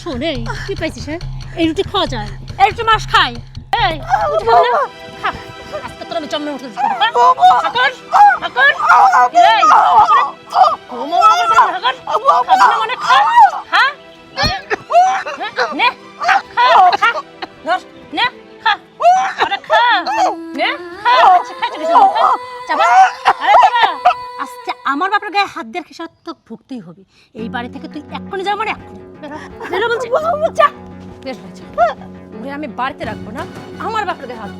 শোন এই কি পাইছিস হ্যাঁ? এই রুটি খাওয়া যায়। এই রুটি মাস খাই। এই, রুটি খাবি না? খা। আজকে তোর আমি জন্মে উঠে দিচ্ছি হাকর হাকর এই ঘুমো হাকর খাবি না মানে খা। খা। নে, খা খা ধর, নে, খা। আরে খা। নে, খা। খা চলে যাও খা। চাবা আরে আমার বাপের গায়ে হাত দেওয়ার খেসার তো ভুগতেই হবে। এই বাড়ি থেকে তুই এক্ষুনি যাও মানে এক্ষুনি। বেরো বলছি। যা। ওরে আমি বাড়িতে রাখব না আমার বাপের গায়ে হাত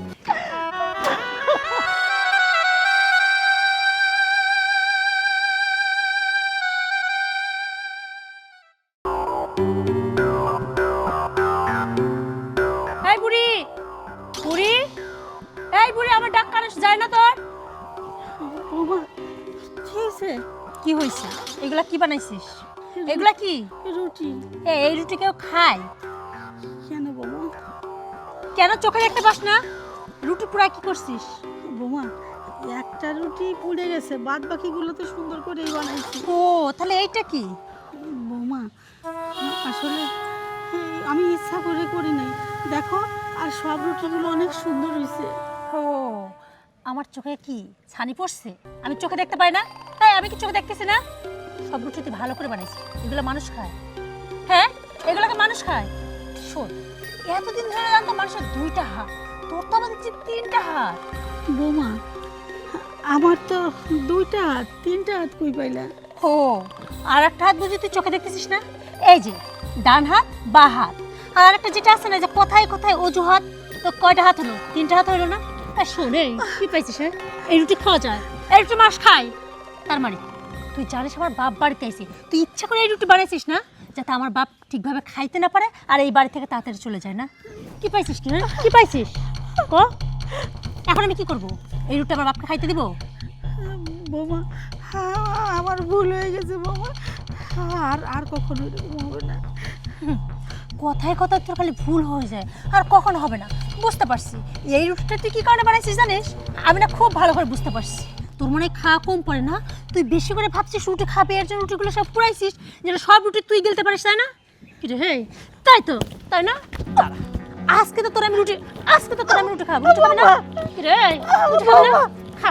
বুড়ি বুড়ি এই বুড়ি আমার ডাক কানে যায় না তোর? কি হয়েছে? কি হয়েছে? এগুলা কি বানাইছিস? এগুলা কি? রুটি। এ, এই রুটি কেউ খায়? কেন বৌমা কেন চোখে দেখতে পাস না? রুটি পুরা কি করছিস? বৌমা একটা রুটি পুড়ে গেছে বাদ বাকিগুলো তো সুন্দর করেই বানাইছি। ও তাহলে এইটা কি? বৌমা আসলে আমি ইচ্ছা করে করি নাই। দেখো আর সব রুটিগুলো অনেক সুন্দর হয়েছে ও আমার চোখে কি ছানি পড়ছে? আমি চোখে দেখতে পাই না। তাই আমি কি চোখে দেখতেছি না? সব রুটি তুই ভালো করে বানাইছিস। এগুলো মানুষ খায়। হ্যাঁ এগুলোকে মানুষ খায়। শোন এতদিন ধরে জানতো মানুষের দুইটা হাত। তোর তো আমাদের তিনটা হাত। বৌমা আমার তো দুইটা হাত তিনটা হাত কই পাইলা? ও আর একটা হাত বুঝি তুই চোখে দেখতেছিস না? এই যে ডান হাত বা হাত। আর একটা যেটা আছে না যে কোথায় কোথায় অজুহাত তো কয়টা হাত হলো? তিনটা হাত হলো না? আর শোন এই কি পাইছিস হ্যাঁ? এই রুটি খাওয়া যায়। এই রুটি মাস খাই। তার মানে তুই জানিস আমার বাপ বাড়িতে আইসি তুই ইচ্ছা করে এই রুটি বানাইছিস না? যাতে আমার বাপ ঠিকভাবে খাইতে না পারে আর এই বাড়ি থেকে তাড়াতাড়ি চলে যায় না? কি পাইছিস কি হ্যাঁ? কি পাইছিস? ক? এখন আমি কি করব? এই রুটি আমার বাপকে খাইতে দিব? বৌমা আমার ভুল হয়ে গেছে বৌমা। আর আর কখনো এরকম হবে না কথায় কথায় তোর খালি ভুল হয়ে যায়। আর কখন হবে না। বুঝতে পারছি। এই রুটিটা তুই কি কারণে বানাইছিস জানিস? আমি না খুব ভালো করে বুঝতে পারছি। তোর মনে খাওয়া কম পড়ে না? তুই বেশি করে ভাবছিস রুটি খাবে, এর জন্য রুটিগুলো সব পুরাইছিস যেন সব রুটি তুই গেলতে পারিস, তাই না? কি রে হে তাই তো, তাই না? আজকে তো তোর আমি রুটি আজকে তো তোর আমি রুটি খাব, রুটি খাবি না? রে, রুটি খাবি না? খা।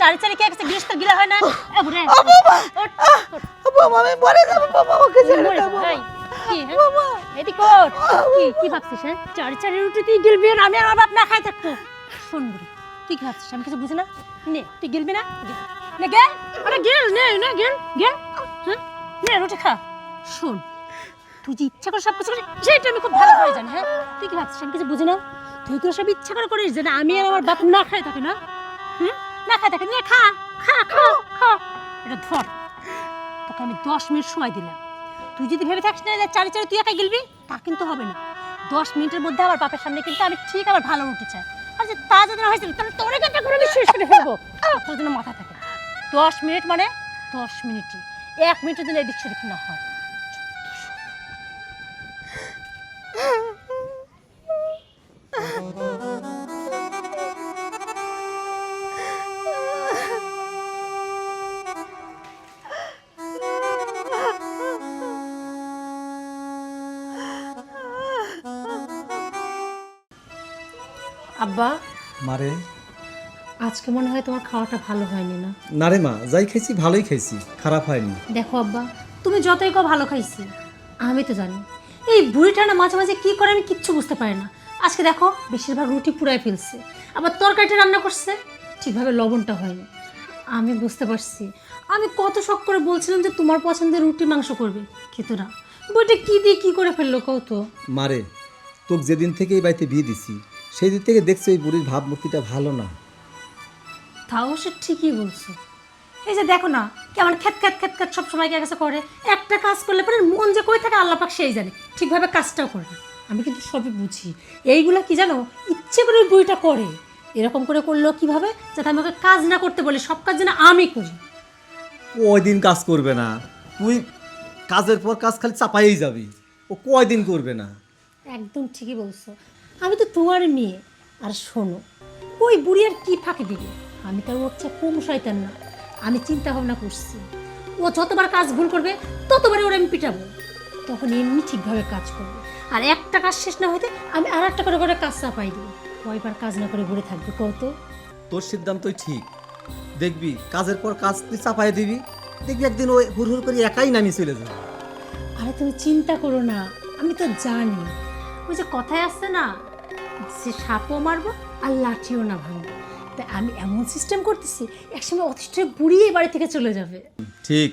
চারি চারি কে গেছে গৃহস্থ গিলা হয় না। এ বুড়ে ওঠ, ওঠ। বৌমা আমি মরে যাব বাবা ওকে ছেড়ে দাও কি, হ্যাঁ? এদিক ওঠ। কি কি ভাবছিস হ্যাঁ? চারি চারি রুটি তুই গিলবি আর আমি আর আমার বাপ না খাই থাকতো শোন বুড়ি তুই কি ভাবছিস আমি কিছু বুঝি না? নে তুই গিলবি না। নে গেল। আরে গেল নে নে গেল গেল। হ্যাঁ নে রুটি খা। শোন তুই যে ইচ্ছা করে সব কিছু করিস সেটা আমি খুব ভালো করে জানি হ্যাঁ? তুই কি ভাবছিস আমি কিছু বুঝি না? তুই তো সব ইচ্ছা করে করিস যে না আমি আর আমার বাপ না খাই থাকি না? হুম? না খাই থাকি নে খা খা খা খা। এটা ধর, তোকে আমি দশ মিনিট সময় দিলাম। তুই যদি ভেবে থাকিস না চারি চারি তুই একা গেলবি, তা কিন্তু হবে না। দশ মিনিটের মধ্যে আমার বাপের সামনে কিন্তু আমি ঠিক আবার ভালো রুটি চাই আর যে তা যদি হয়েছিল তাহলে তোর একটা করে আমি শেষ করে ফেলব? তোর জন্য মাথা থাকে। দশ মিনিট মানে দশ মিনিটই। এক মিনিটের জন্য এদিক সেদিক না হয়? আব্বা? মারে আজকে মনে হয় তোমার খাওয়াটা ভালো হয়নি না। না রে মা যাই খাইছি ভালোই খাইছি খারাপ হয়নি। দেখো আব্বা তুমি যতই কো ভালো খাইছি আমি তো জানি। এই বুড়িটা না মাঝে মাঝে কি করে আমি কিচ্ছু বুঝতে পারি না। আজকে দেখো বেশিরভাগ রুটি পুরাই ফেলছে আবার তরকারিটা রান্না করছে ঠিকভাবে লবণটা হয়নি। আমি বুঝতে পারছি। আমি কত শখ করে বলছিলাম যে তোমার পছন্দের রুটি মাংস করবে কিন্তু না। বইটা কি দিয়ে কি করে ফেলল কত মারে তোকে যেদিন থেকে এই বাড়িতে বিয়ে দিছি সেই দিক থেকে দেখছি ওই বুড়ির ভাবমূর্তিটা ভালো না। তাও সে ঠিকই বলছো। এই যে দেখো না কেমন খ্যাত খ্যাত খ্যাত খ্যাত সব সময় কাছে করে। একটা কাজ করলে পরে মন যে কই থাকে আল্লাহ পাক সেই জানে ঠিকভাবে কাজটাও করে না। আমি কিন্তু সবই বুঝি। এইগুলা কি জানো? ইচ্ছে করে ওই বইটা করে। এরকম করে করল কীভাবে? যাতে আমি ওকে কাজ না করতে বলি সব কাজ যেন আমি করি। কয়দিন কাজ করবে না? তুই কাজের পর কাজ খালি চাপাইয়েই যাবি। ও কয়দিন করবে না? একদম ঠিকই বলছো। আমি তো তোমার মেয়ে। আর শোনো ওই বুড়ি আর কি ফাঁকি দিবে? আমি তো ওর চেয়ে কম শয়তান না। আমি চিন্তা ভাবনা করছি। ও যতবার কাজ ভুল করবে ততবারই ওরা আমি পিটাবো। তখন এমনি ঠিকভাবে কাজ করবে। আর একটা কাজ শেষ না হইতে আমি আর একটা করে করে কাজ চাপাই দিই কয়বার কাজ না করে ঘুরে থাকবে কত তোর সিদ্ধান্তই ঠিক। দেখবি কাজের পর কাজ তুই চাপাই দিবি। দেখবি একদিন ওই হুর হুর করে একাই নামিয়ে চলে যাবে। আরে তুমি চিন্তা করো না আমি তো জানি। ওই যে কথায় আসছে না সে সাপও মারবো আর লাঠিও না ভাঙবো। তাই আমি এমন সিস্টেম করতেছি একসময় অতিষ্ঠ বুড়ি এই বাড়ি থেকে চলে যাবে। ঠিক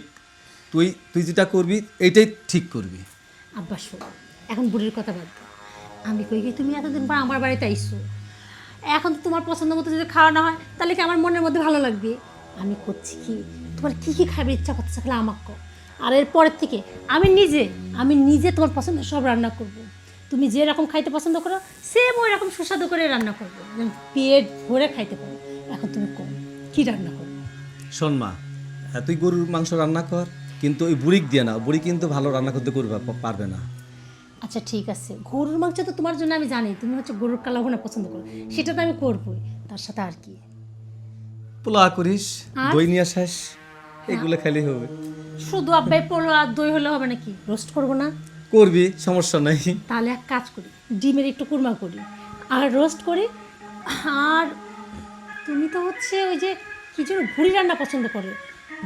তুই তুই যেটা করবি এইটাই ঠিক করবি। আব্বা শোনো এখন বুড়ির কথা বাদ আমি কই কি তুমি এতদিন পর আমার বাড়িতে আইসো। এখন তো তোমার পছন্দ মতো যদি খাওয়া না হয় তাহলে কি আমার মনের মধ্যে ভালো লাগবে? আমি করছি কি? তোমার কি কি খাবে ইচ্ছা করতেছে তাহলে আমাকে। আর এর পরের থেকে আমি নিজে আমি নিজে তোমার পছন্দের সব রান্না করব। তুমি যে রকম খাইতে পছন্দ করো সেম ওই রকম সুস্বাদু করে রান্না করব। পেট ভরে খাইতে পারো। এখন তুমি কম। কি রান্না করব? শোন মা তুই গরুর মাংস রান্না কর কিন্তু ওই বুড়িক দিয়ে না বুড়ি কিন্তু ভালো রান্না করতে করবে পারবে না। আচ্ছা ঠিক আছে। গরুর মাংস তো তোমার জন্য আমি জানি তুমি হচ্ছে গরুর কালাভুনা পছন্দ করো। সেটা তো আমি করবোই। তার সাথে আর কি? পোলা করিস দই নিয়ে আসাস এগুলো খালি হবে। শুধু আব্বাই পোলো আর দই হলে হবে নাকি? রোস্ট করব না? করবি সমস্যা নাই। তাহলে এক কাজ করি ডিমের একটু কুরমা করি আর রোস্ট করি। আর তুমি তো হচ্ছে ওই যে কি যেন ভুড়ি রান্না পছন্দ করো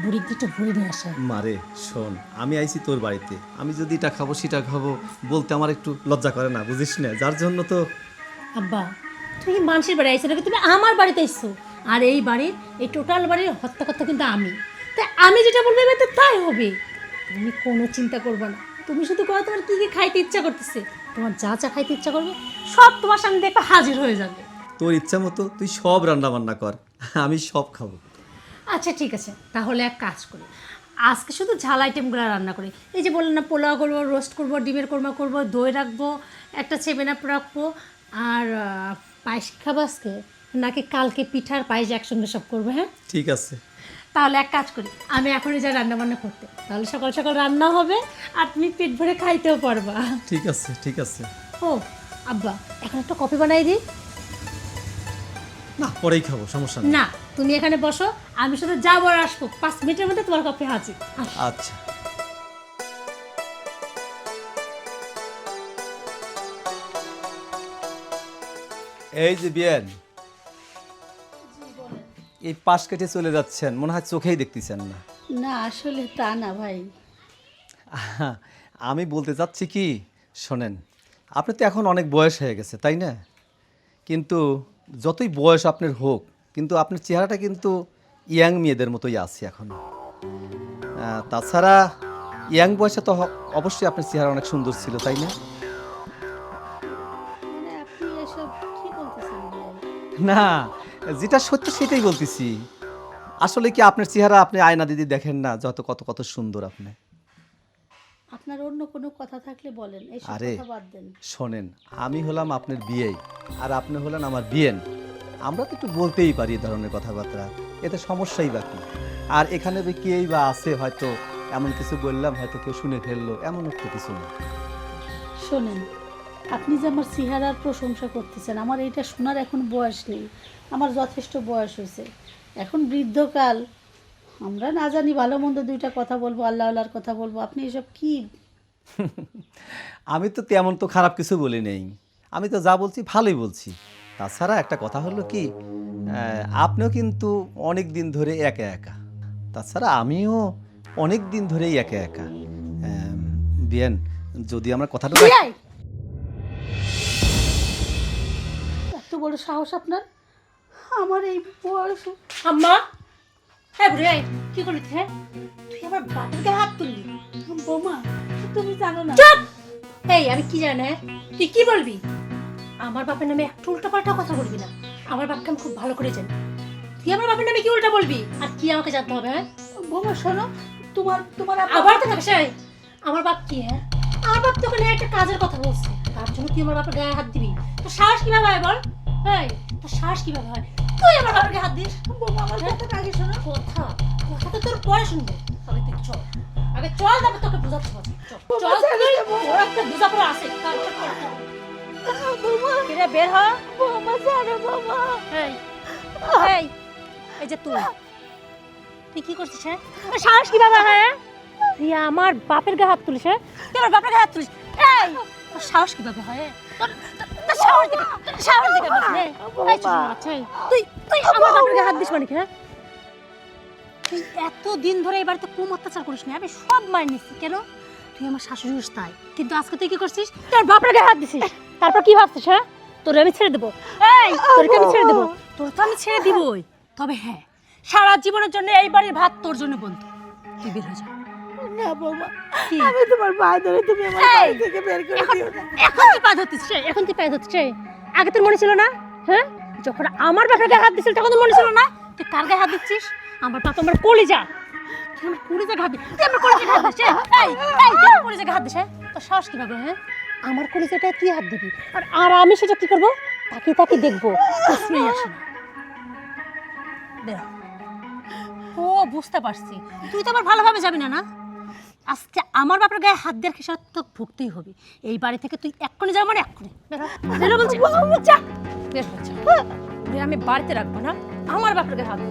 বুড়ির একটু ভুড়ি নিয়ে আসা। মারে শোন আমি আইছি তোর বাড়িতে। আমি যদি এটা খাব সেটা খাব বলতে আমার একটু লজ্জা করে না বুঝিস না? যার জন্য তো আব্বা তুমি মানুষের বাড়ি আইছো নাকি? তুমি আমার বাড়িতে এসছো আর এই বাড়ির এই টোটাল বাড়ির হত্যাকর্তা কিন্তু আমি। তাই আমি যেটা বলব এবার তাই হবে। তুমি কোনো চিন্তা করবে না। তুমি শুধু করো তোমার কী কী খাইতে ইচ্ছা করতেছে? তোমার যা যা খাইতে ইচ্ছা করবে সব তোমার সামনে দেখবে হাজির হয়ে যাবে। তোর ইচ্ছা মতো তুই সব রান্না বান্না কর আমি সব খাব। আচ্ছা ঠিক আছে। তাহলে এক কাজ করি। আজকে শুধু ঝাল আইটেমগুলো রান্না করি। এই যে বললাম না পোলাও করব রোস্ট করব ডিমের কোরমা করব দই রাখব একটা সেভেন রাখব আর পায়েস খাব আজকে? নাকি কালকে পিঠার পায়েস একসঙ্গে সব করব হ্যাঁ? ঠিক আছে। তাহলে এক কাজ করি আমি এখনই যাই রান্না বান্না করতে। তাহলে সকাল সকাল রান্না হবে আর তুমি পেট ভরে খাইতেও পারবা। ঠিক আছে ঠিক আছে। ও আব্বা এখন একটা কফি বানাই দিই। না পরেই খাব সমস্যা নেই। না তুমি এখানে বসো আমি শুধু যাব আর আসব। পাঁচ মিনিটের মধ্যে তোমার কফি হাজির আস। আচ্ছা। এই যে বিয়ান এই পাশ কেটে চলে যাচ্ছেন মনে হয় চোখেই দেখতেছেন না। না আসলে তা না ভাই। আমি বলতে চাচ্ছি কি শোনেন আপনি তো এখন অনেক বয়স হয়ে গেছে তাই না? কিন্তু যতই বয়স আপনার হোক কিন্তু আপনার চেহারাটা কিন্তু ইয়াং মেয়েদের মতোই আছে এখন। তাছাড়া ইয়াং বয়সে তো অবশ্যই আপনার চেহারা অনেক সুন্দর ছিল তাই না? মানে? না যেটা সত্যি সেটাই বলতেছি। আসলে কি আপনার চেহারা আপনি আয়না দিদি দেখেন না যত কত কত সুন্দর আপনি? আপনার অন্য কোনো কথা থাকলে বলেন আরে। কথা বাদ দেন। শোনেন আমি হলাম আপনার বিয়েই আর আপনি হলেন আমার বিয়েন আমরা তো একটু বলতেই পারি এই ধরনের কথাবার্তা এতে সমস্যাই বাকি আর এখানে কেই বা আছে হয়তো এমন কিছু বললাম হয়তো কেউ শুনে ফেলল এমন তো কিছু না। শোনেন আপনি যে আমার চেহারার প্রশংসা করতেছেন আমার এটা শোনার এখন বয়স নেই। আমার যথেষ্ট বয়স হয়েছে। এখন বৃদ্ধকাল আমরা না জানি ভালো মন্দ দুইটা কথা বলব আল্লাহ আল্লাহর কথা বলব। আপনি এসব কি? আমি তো তেমন তো খারাপ কিছু বলি নেই। আমি তো যা বলছি ভালোই বলছি। তাছাড়া একটা কথা হলো কি আপনিও কিন্তু অনেক দিন ধরে একা একা। তাছাড়া আমিও অনেক দিন ধরেই একা একা। বিয়েন যদি আমরা কথাটা! এত বড় সাহস আপনার? আমার এই বয়স। আম্মা? হ্যাঁ বুড়ি এই, কি করলি হ্যাঁ? তুই আমার বাপকে হাত তুললি? বোমা তুমি জানো না। চুপ! এই আমি কি জানি না হ্যাঁ? তুই কি বলবি? আমার বাপের নামে একটু উল্টো পাল্টা কথা বলবি না। আমার বাপকে আমি খুব ভালো করে জানি। তুই আমার বাপের নামে কি উল্টা বলবি? আর কি আমাকে জানতে হবে হ্যাঁ? বৌমা শোনো তোমার তোমার আবার তো সেই আমার বাপ কি হ্যাঁ? আমার বাপ তোকে একটা কাজের কথা বলছে। তার জন্য তুই আমার বাপের গায়ে হাত দিবি। তোর সাহস কীভাবে হয় বল? এই তোর সাহস কীভাবে হয়? তুই আমার গায়ে হাত দিস? বৌমা আমার কথাটা আগে শোনো। কথা? কথা তো তোর পরে শুনব। আগে তুই চল। আগে চল তারপর তোকে বোঝাতে হবে চল। চল ওর একটা বোঝাপড়া আছে। কিরে বের হ। বৌমা জানো বাবা এই এই এই যে তুই। তুই কি করছিস হ্যাঁ? সাহস কীভাবে হয় হ্যাঁ? তুই আমার বাপের গায়ে হাত তুলিস হ্যাঁ? তুই আমার বাপের গায়ে হাত তুলিস। এই সাহস কীভাবে হয় হ্যাঁ? তোর তোর- তোর দিকে তোর সাহস দিকে বলছি এই ছোট বাচ্চা, এই, তুই তুই আমার বাপের গায়ে হাত দিস মানে কি, হ্যাঁ? তুই এত দিন ধরে এই বাড়িতে কম অত্যাচার করিস না আমি সব মার নিচ্ছি কেন? তুই আমার শাশুড়ি হোস তাই। কিন্তু আজকে তুই কি করছিস? তোর বাপের গায়ে হাত দিছিস। তারপর কি ভাবছিস হ্যাঁ? তোর আমি ছেড়ে দেবো? এই আমি ছেড়ে দেবো? তোর তো আমি ছেড়ে দিবই। তবে হ্যাঁ সারা জীবনের জন্য এই বাড়ির ভাত তোর জন্য বন্ধ। তুই বের হয়ে যা। না বৌমা। আমি তোমার পায়ে ধরে তুমি আমার বাড়ি থেকে বের করে দিও না। এখন তুই পায়ে ধরতিস রে, এখন তুই পায়ে ধরতিস রে। আগে তোর মনে ছিল না? হ্যাঁ? যখন আমার বাপের গায়ে হাত দিছিল তখন তোর মনে ছিল না? তুই কার গায়ে হাত দিচ্ছিস? আমার বাপ আমার কলিজা। তুই আমার কলিজা ঘাত দিস তুই আমার কলিজা ঘাত দিস এই এই তুই আমার কলিজা ঘাত দিস হ্যাঁ? তোর সাহস কীভাবে হ্যাঁ? আমার কলিজাটায় তুই হাত দিবি আর আর আমি সেটা কি করব? তাকে তাকে দেখব প্রশ্নই আসে না। বের। ও বুঝতে পারছি। তুই তো আবার ভালোভাবে যাবি না না? আজকে আমার বাপের গায়ে হাত দেওয়ার খেসার তো ভুগতেই হবে। এই বাড়ি থেকে তুই এক্ষুনি যাও মানে এক্ষুনি। বের। বলছি। বের হচ্ছে। আমি বাড়িতে রাখব না। আমার বাপের গায়ে হাত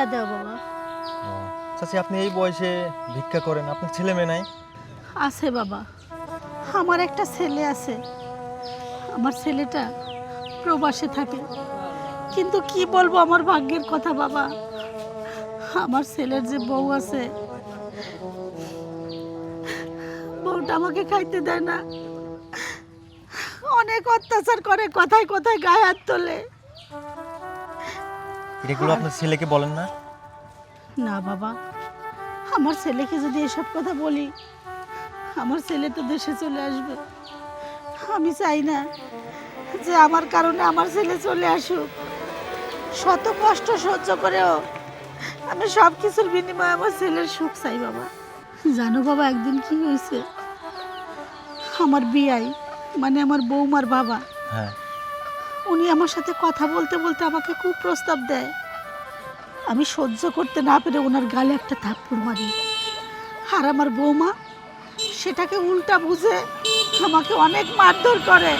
ভিক্ষা দাও বাবা। চাচি আপনি এই বয়সে ভিক্ষা করেন আপনার ছেলে মেয়ে নাই? আছে বাবা। আমার একটা ছেলে আছে। আমার ছেলেটা প্রবাসে থাকে। কিন্তু কি বলব আমার ভাগ্যের কথা বাবা? আমার ছেলের যে বউ আছে বউটা আমাকে খাইতে দেয় না। অনেক অত্যাচার করে কথায় কথায় গায়ে হাত তোলে। এগুলো আপনার ছেলেকে বলেন না? না বাবা। আমার ছেলেকে যদি এসব কথা বলি আমার ছেলে তো দেশে চলে আসবে। আমি চাই না যে আমার কারণে আমার ছেলে চলে আসুক। শত কষ্ট সহ্য করেও আমি সব কিছুর বিনিময়ে আমার ছেলের সুখ চাই বাবা। জানো বাবা একদিন কি হয়েছে? আমার বিয়াই মানে আমার বৌমার বাবা হ্যাঁ। উনি আমার সাথে কথা বলতে বলতে আমাকে খুব প্রস্তাব দেয়। আমি সহ্য করতে না পেরে ওনার গালে একটা থাপ্পড় মারি। আর আমার বৌমা সেটাকে উল্টা বুঝে আমাকে অনেক মারধর করে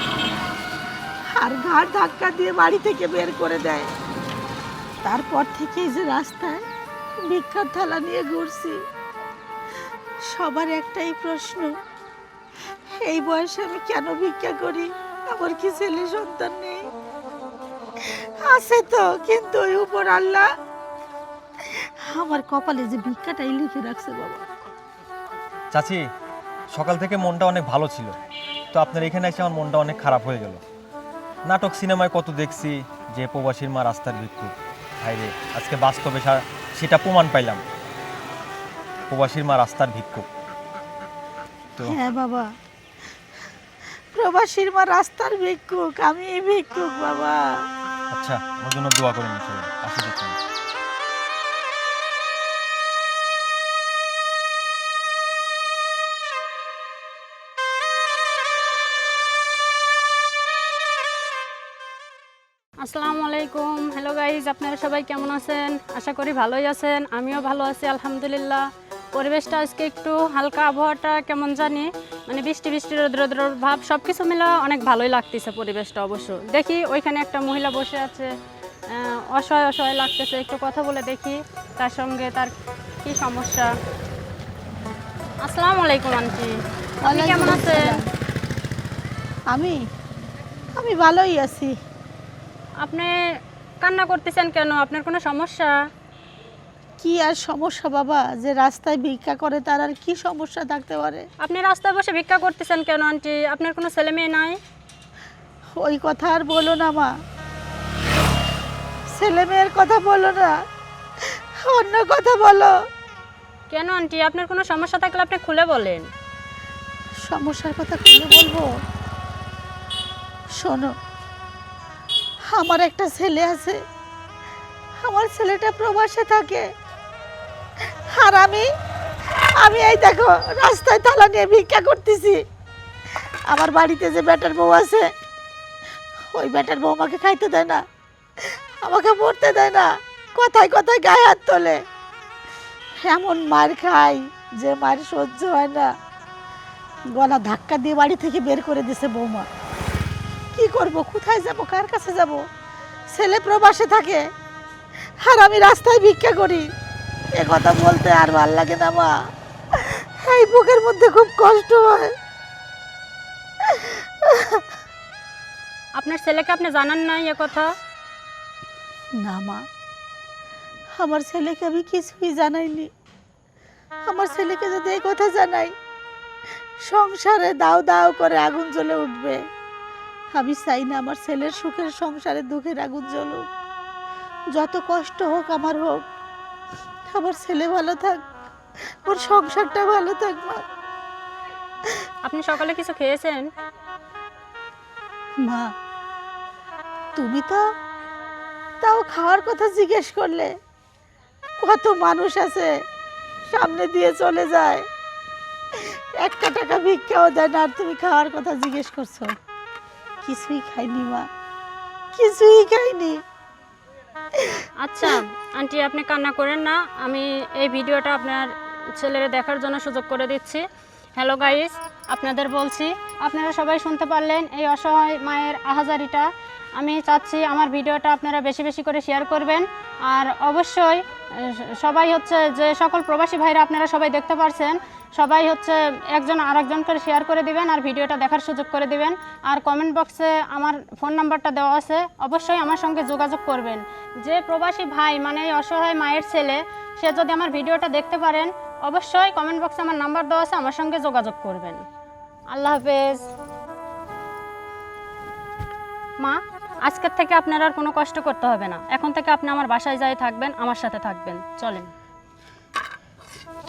আর ঘাড় ধাক্কা দিয়ে বাড়ি থেকে বের করে দেয়। তারপর থেকেই যে রাস্তায় ভিক্ষার থালা নিয়ে ঘুরছি, সবার একটাই প্রশ্ন, এই বয়সে আমি কেন ভিক্ষা করি? আমার কি ছেলে সন্তান নেই? আছে তো, কিন্তু ওই উপর আল্লাহ আমার কপালে যে ভিক্ষাটাই লিখে রাখছে বাবা। চাচি সকাল থেকে মনটা অনেক ভালো ছিল। তো আপনার এখানে এসে আমার মনটা অনেক খারাপ হয়ে গেল। নাটক সিনেমায় কত দেখছি যে প্রবাসীর মা রাস্তার ভিক্ষুক ভাইরে আজকে বাস্তবে সেটা প্রমাণ পাইলাম। প্রবাসীর মা রাস্তার ভিক্ষুক তো হ্যাঁ বাবা। প্রবাসীর মা রাস্তার ভিক্ষুক আমি ভিক্ষুক বাবা। আচ্ছা আমার জন্য দোয়া করে নিচ্ছি আসসালামু আলাইকুম। হ্যালো গাইজ আপনারা সবাই কেমন আছেন? আশা করি ভালোই আছেন। আমিও ভালো আছি আলহামদুলিল্লাহ। পরিবেশটা আজকে একটু হালকা আবহাওয়াটা কেমন জানি? মানে বৃষ্টি বৃষ্টি রোদ রোদ রোদ ভাব সব কিছু মিলে অনেক ভালোই লাগতেছে পরিবেশটা অবশ্য। দেখি ওইখানে একটা মহিলা বসে আছে। অসহায় অসহায় লাগতেছে। একটু কথা বলে দেখি তার সঙ্গে তার কি সমস্যা। আসসালামু আলাইকুম আন্টি। আপনি কেমন আছেন? আমি? আমি ভালোই আছি। আপনি কান্না করতেছেন কেন? আপনার কোনো সমস্যা? কি আর সমস্যা বাবা? যে রাস্তায় ভিক্ষা করে তার আর কি সমস্যা থাকতে পারে? আপনি রাস্তায় বসে ভিক্ষা করতেছেন কেন আন্টি? আপনার কোনো ছেলে মেয়ে নাই? ওই কথা আর বলো না মা। ছেলে মেয়ের কথা বলো না। অন্য কথা বলো। কেন আন্টি? আপনার কোনো সমস্যা থাকলে আপনি খুলে বলেন। সমস্যার কথা খুলে বলব? শোনো আমার একটা ছেলে আছে। আমার ছেলেটা প্রবাসে থাকে। আর আমি আমি এই দেখো রাস্তায় তালা নিয়ে ভিক্ষা করতেছি। আমার বাড়িতে যে ব্যাটার বউ আছে, ওই ব্যাটার বউ আমাকে খাইতে দেয় না। আমাকে মরতে দেয় না। কথায় কথায় গায়ে হাত তোলে। এমন মার খাই যে মার সহ্য হয় না। গলা ধাক্কা দিয়ে বাড়ি থেকে বের করে দিছে বৌমা। কি করব? কোথায় যাব? কার কাছে যাব? ছেলে প্রবাসে থাকে আর আমি রাস্তায় ভিক্ষা করি। এ কথা বলতে আর ভালো লাগে না মা। এই বুকের মধ্যে খুব কষ্ট হয়। আপনার ছেলেকে আপনি জানান নাই এ কথা? না মা। আমার ছেলেকে আমি কিছুই জানাইনি। আমার ছেলেকে যদি এই কথা জানাই সংসারে দাও দাও করে আগুন জ্বলে উঠবে। আমি চাই না আমার ছেলের সুখের সংসারে দুঃখের আগুন জ্বলুক। যত কষ্ট হোক আমার হোক আমার ছেলে ভালো থাক ওর সংসারটা ভালো থাক মা। আপনি সকালে কিছু খেয়েছেন? মা তুমি তো তাও খাওয়ার কথা জিজ্ঞেস করলে। কত মানুষ আছে সামনে দিয়ে চলে যায়। একটা টাকা ভিক্ষাও দেয় না আর তুমি খাওয়ার কথা জিজ্ঞেস করছ। কিছুই খাইনি, মা। কিছুই খাইনি। আচ্ছা আন্টি, আপনি কান্না করেন না। আমি এই ভিডিওটা আপনার ছেলের দেখার জন্য সুযোগ করে দিচ্ছি। হ্যালো গাইস আপনাদের বলছি, আপনারা সবাই শুনতে পারলেন এই অসহায় মায়ের আহাজারিটা। আমি চাচ্ছি আমার ভিডিওটা আপনারা বেশি বেশি করে শেয়ার করবেন। আর অবশ্যই সবাই হচ্ছে যে সকল প্রবাসী ভাইরা আপনারা সবাই দেখতে পারছেন, সবাই হচ্ছে একজন আরেকজন করে শেয়ার করে দিবেন আর ভিডিওটা দেখার সুযোগ করে দিবেন। আর কমেন্ট বক্সে আমার ফোন নাম্বারটা দেওয়া আছে, অবশ্যই আমার সঙ্গে যোগাযোগ করবেন। যে প্রবাসী ভাই মানে অসহায় মায়ের ছেলে, সে যদি আমার ভিডিওটা দেখতে পারেন, অবশ্যই কমেন্ট বক্সে আমার নাম্বার দেওয়া আছে, আমার সঙ্গে যোগাযোগ করবেন। আল্লাহ হাফেজ। মা? আজকের থেকে আপনার আর কোনো কষ্ট করতে হবে না। এখন থেকে আপনি আমার বাসায় যাই থাকবেন আমার সাথে থাকবেন। চলেন।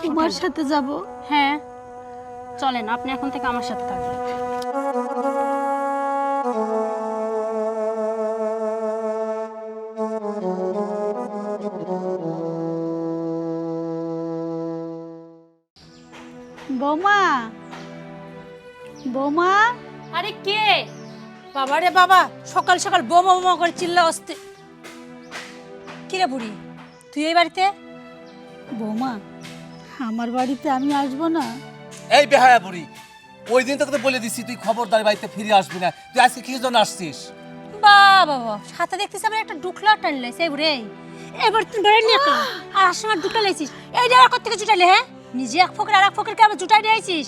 তোমার সাথে যাব? হ্যাঁ। চলেন আপনি এখন থেকে আমার সাথে থাকবেন। বৌমা? বৌমা? আরে কে? বাবা রে বাবা সকাল সকাল বোমা বোমা করে চিল্লা অস্তে কিরে বুড়ি তুই এই বাড়িতে? বৌমা আমার বাড়িতে আমি আসব না। এই বেহায়া বুড়ি ওই দিন তোকে তো বলে দিছি তুই খবরদার বাড়িতে ফিরে আসবি না। তুই আজকে কি জন্য আসছিস? বাবা বাবা সাথে দেখতেছি আবার একটা ডুকলা টানলে সেই বুড়ে এবার তুই বেড়ে নিয়ে কা আর আসার সময় দুটো লেছিস এই যে আর থেকে জুটালে হ্যাঁ? নিজে এক ফকের আর এক ফকেরকে আবার জুটাই নিয়ে আইছিস।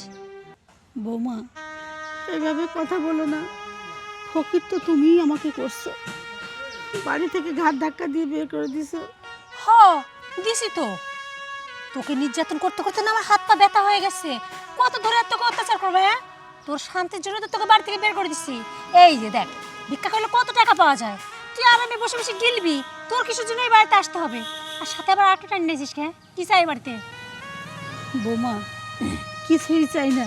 বৌমা এভাবে কথা বলো না। ফকির তো তুমিই আমাকে করছ। বাড়ি থেকে ঘাট ধাক্কা দিয়ে বের করে দিছো। হ দিছি তো। তোকে নির্যাতন করতে করতে না আমার হাত পা ব্যথা হয়ে গেছে। কত ধরে আর তোকে অত্যাচার করবে হ্যাঁ? তোর শান্তির জন্য তো তোকে বাড়ি থেকে বের করে দিছি। এই যে দেখ ভিক্ষা করলে কত টাকা পাওয়া যায়? তুই আরামে বসে বসে গিলবি তোর কিছুর জন্য এই বাড়িতে আসতে হবে। আর সাথে আবার আটটা টাইম নিয়েছিস কে কি চাই বাড়িতে? বৌমা কিছুই চাই না।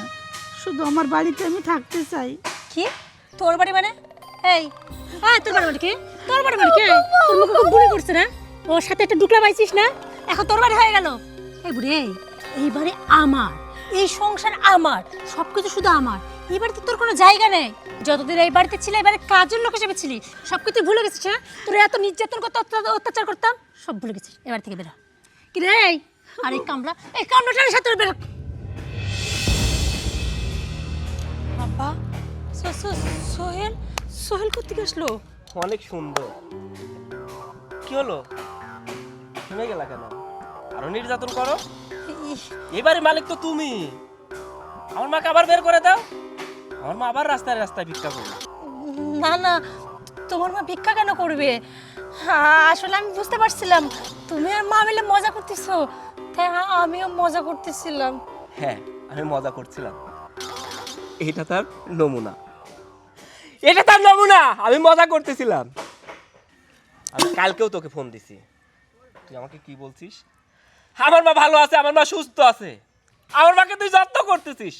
শুধু আমার বাড়িতে আমি থাকতে চাই। কি? তোর বাড়ি মানে? এই হ্যাঁ তোর বাড়ি মানে কি? তোর বাড়ি মানে কি? তোর মুখে খুব বুড়ি করছে না? ওর সাথে একটা ডুকলা পাইছিস না? এখন তোর বাড়ি হয়ে গেল। এই বুড়ি এই, এই আমার। এই সংসার আমার। সব কিছু শুধু আমার। এই বাড়িতে তোর কোনো জায়গা নেই। যতদিন এই বাড়িতে ছিলে এবারে কাজের লোক হিসেবে ছিলি সব কিছু ভুলে গেছিস হ্যাঁ? তোর এত নির্যাতন করতে অত্যাচার- করতাম সব ভুলে গেছিস। এবার থেকে বেরো কি রে? আর এই কামলা এই কামলাটার সাথে বেরো বাবা সোহেল সোহেল কোথেকে আসলো? অনেক সুন্দর। কি হলো? থেমে গেলা কেন? আরও নির্যাতন করো। এবারে মালিক তো তুমি। আমার মাকে আবার বের করে দাও। আমার মা আবার রাস্তায় রাস্তায় ভিক্ষা করবে। না না তোমার মা ভিক্ষা কেন করবে? হ্যাঁ, আসলে আমি বুঝতে পারছিলাম। তুমি আর মা মিলে মজা করতেছো। তাই আ- আমিও মজা করতেছিলাম। হ্যাঁ আমি মজা করছিলাম। এটা তার নমুনা। এটা তার নমুনা আমি মজা করতেছিলাম। আমি কালকেও তোকে ফোন দিছি। তুই আমাকে কি বলছিস? আমার মা ভালো আছে আমার মা সুস্থ আছে। আমার মাকে তুই যত্ন করতেছিস।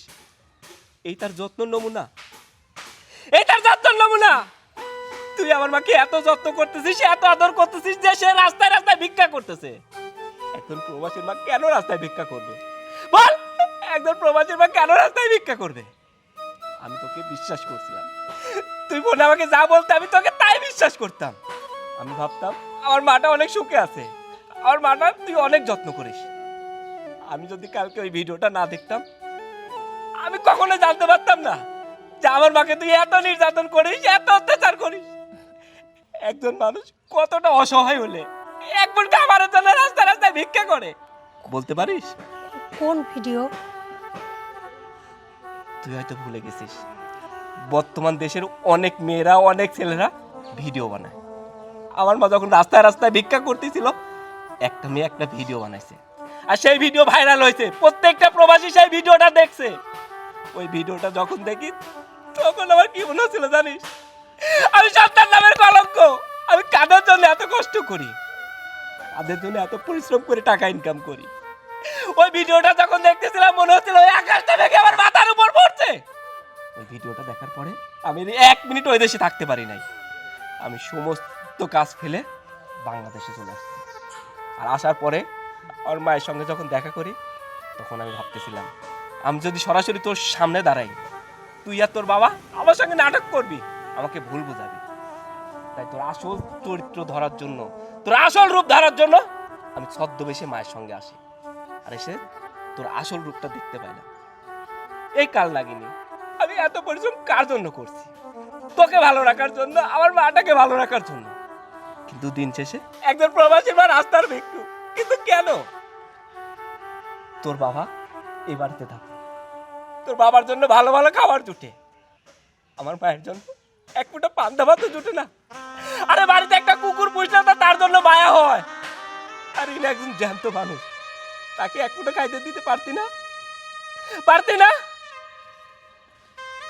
এই তার যত্ন নমুনা? এই তার যত্ন নমুনা? তুই আমার মাকে এত যত্ন করতেছিস এত আদর করতেছিস যে সে রাস্তায় রাস্তায় ভিক্ষা করতেছে। একজন প্রবাসীর মা কেন রাস্তায় ভিক্ষা করবে? বল একজন প্রবাসীর মা কেন রাস্তায় ভিক্ষা করবে? আমি তোকে বিশ্বাস করছিলাম। তুই মনে আমাকে যা বলতে আমি তোকে তাই বিশ্বাস করতাম। আমি ভাবতাম আমার মাটা অনেক সুখে আছে। আমার মাটা তুই অনেক যত্ন করিস। আমি যদি কালকে ওই ভিডিওটা না দেখতাম আমি কখনো জানতে পারতাম না যে আমার মাকে তুই এত নির্যাতন করিস এত অত্যাচার করিস। একজন মানুষ কতটা অসহায় হলে একবার খাবারের জন্য রাস্তায় রাস্তায় ভিক্ষা করে। বলতে পারিস? কোন ভিডিও? তুই হয়তো ভুলে গেছিস। বর্তমান দেশের অনেক মেয়েরা, অনেক ছেলেরা ভিডিও বানায়। আমার মা যখন রাস্তায় রাস্তায় ভিক্ষা করতেছিল, একটা মেয়ে একটা ভিডিও বানাইছে। আর সেই ভিডিও ভাইরাল হয়েছে প্রত্যেকটা প্রবাসী সেই ভিডিওটা দেখছে। ওই ভিডিওটা যখন দেখি, তখন আমার কি মনে হচ্ছিল জানিস? আমি সন্তান নামের কলঙ্ক। আমি কাদের জন্য এত কষ্ট করি? কাদের জন্য এত পরিশ্রম করে টাকা ইনকাম করি? ওই ভিডিওটা যখন দেখতেছিলাম, মনে হচ্ছিল ওই আকাশটা দেখে আমার মাথার উপর পড়ছে। ওই ভিডিওটা দেখার পরে আমি এক মিনিট ওই দেশে থাকতে পারি নাই, আমি সমস্ত কাজ ফেলে বাংলাদেশে চলে আসছি। আর আসার পরে আমার মায়ের সঙ্গে যখন দেখা করি, তখন আমি ভাবতেছিলাম, আমি যদি সরাসরি তোর সামনে দাঁড়াই, তুই আর তোর বাবা আমার সঙ্গে নাটক করবি, আমাকে ভুল বোঝাবি। তাই তোর আসল চরিত্র ধরার জন্য, তোর আসল রূপ ধরার জন্য আমি ছদ্মবেশে মায়ের সঙ্গে আসি। আর এসে তোর আসল রূপটা দেখতে পাইলাম। এই কাল লাগিনি আমি এত পরিশ্রম কার জন্য করছি? তোকে ভালো রাখার জন্য আমার মাটাকে ভালো রাখার জন্য। কিন্তু দিন শেষে? একজন প্রবাসী মা রাস্তার ভিক্ষু। কিন্তু কেন? তোর বাবা এই বাড়িতে থাকে। তোর বাবার জন্য ভালো ভালো খাবার জুটে। আমার মায়ের জন্য এক ফুটা পান্তা ভাতও জুটে না। আরে বাড়িতে একটা কুকুর পুষলে তো তার জন্য মায়া হয়। আর ইনি একজন জ্যান্ত মানুষ। তাকে এক ফুটো খাইতে দিতে পারতি না? পারতি না?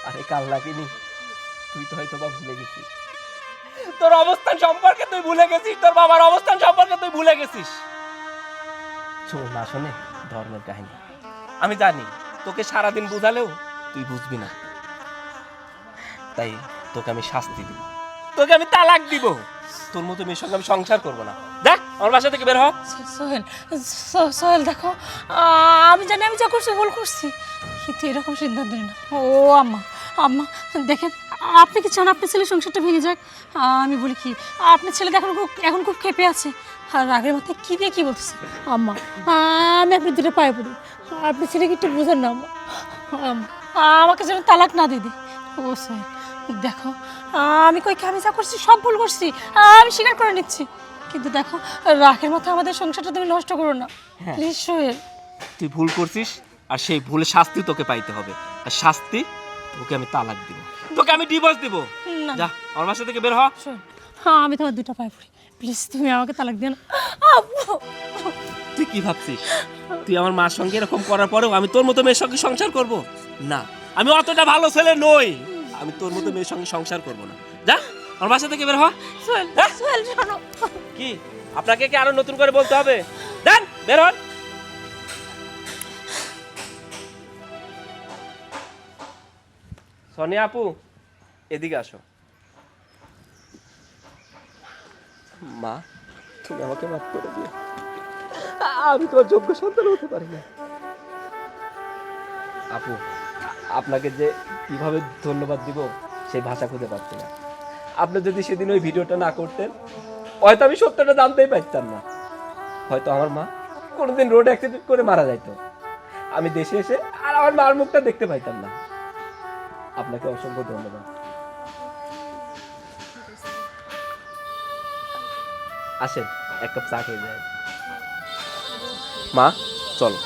আরে কাল লাগেনি তুই তো হয়তো বা ভুলে গেছিস। তোর অবস্থান সম্পর্কে তুই ভুলে গেছিস, তোর বাবার অবস্থান সম্পর্কে তুই ভুলে গেছিস। শোন না শোনে, ধর্মের কাহিনী। আমি জানি, তোকে সারাদিন বুঝালেও তুই বুঝবি না। তাই তোকে আমি শাস্তি দিব। তোকে আমি তালাক দিব। তোর মতো মেয়ের সঙ্গে আমি সংসার করব না। দেখ, আমার বাসা থেকে বের হ। সোহেল সোহেল, দেখো আমি জানি আমি যা করছি, ভুল করছি, কিন্তু এরকম সিদ্ধান্ত না। ও আম্মা। আম্মা দেখেন আপনি কি চান আপনার ছেলের সংসারটা ভেঙে যাক? আমি বলি কি আপনার ছেলে এখন খুব এখন খুব খেপে আছে। আর রাগের মাথায় কী দিয়ে কী বলতেছে? আম্মা আমি আপনার দুটো পায়ে পড়ি। আপনার ছেলেকে একটু বুঝেন না আম্মা। আমাকে যেন তালাক না দিদি ও সোহেল দেখো আমি কই আমি যা করছি সব ভুল করছি। আমি স্বীকার করে নিচ্ছি। কিন্তু দেখো রাখের মাথায় আমাদের সংসারটা তুমি নষ্ট করো না। প্লিজ সোহেল তুই ভুল করছিস আর সেই ভুলের শাস্তি তোকে পাইতে হবে। আর শাস্তি তোকে আমি তালাক দিব। তোকে আমি ডিভোর্স দিব। না। যা আমার বাসা থেকে বের হ। শোন হ্যাঁ আমি তোমার দুটো পায়ে পড়ি। প্লিজ তুমি আমাকে তালাক দিও না। আব্বু! তুই কি ভাবছিস? তুই আমার মার সঙ্গে এরকম করার পরেও আমি তোর মতো মেয়ের সঙ্গে সংসার করব? না আমি অতটা ভালো ছেলে নই। আমি তোর মতো মেয়ের সঙ্গে সংসার করব না। যা আমার বাসা থেকে বের হ। সোহেল হ্যাঁ? সোহেল শোনো। কি? আপনাকে কি আরও নতুন করে বলতে হবে? দেন বের হন। সোনিয়া আপু এদিকে আসো। মা তুমি আমাকে মাফ করে দিও। আমি তোমার যোগ্য সন্তান হতে পারি না। আপু আপনাকে যে কীভাবে ধন্যবাদ দিব সেই ভাষা খুঁজে পাচ্ছি না। আপনি যদি সেদিন ওই ভিডিওটা না করতেন হয়তো আমি সত্যটা জানতেই পারতাম না। হয়তো আমার মা কোনোদিন রোড অ্যাক্সিডেন্ট করে মারা যাইতো। আমি দেশে এসে আর আমার মার মুখটা দেখতে পাইতাম না। আপনাকে অসংখ্য ধন্যবাদ। আসেন এক কাপ চা খেয়ে যায় মা চলো।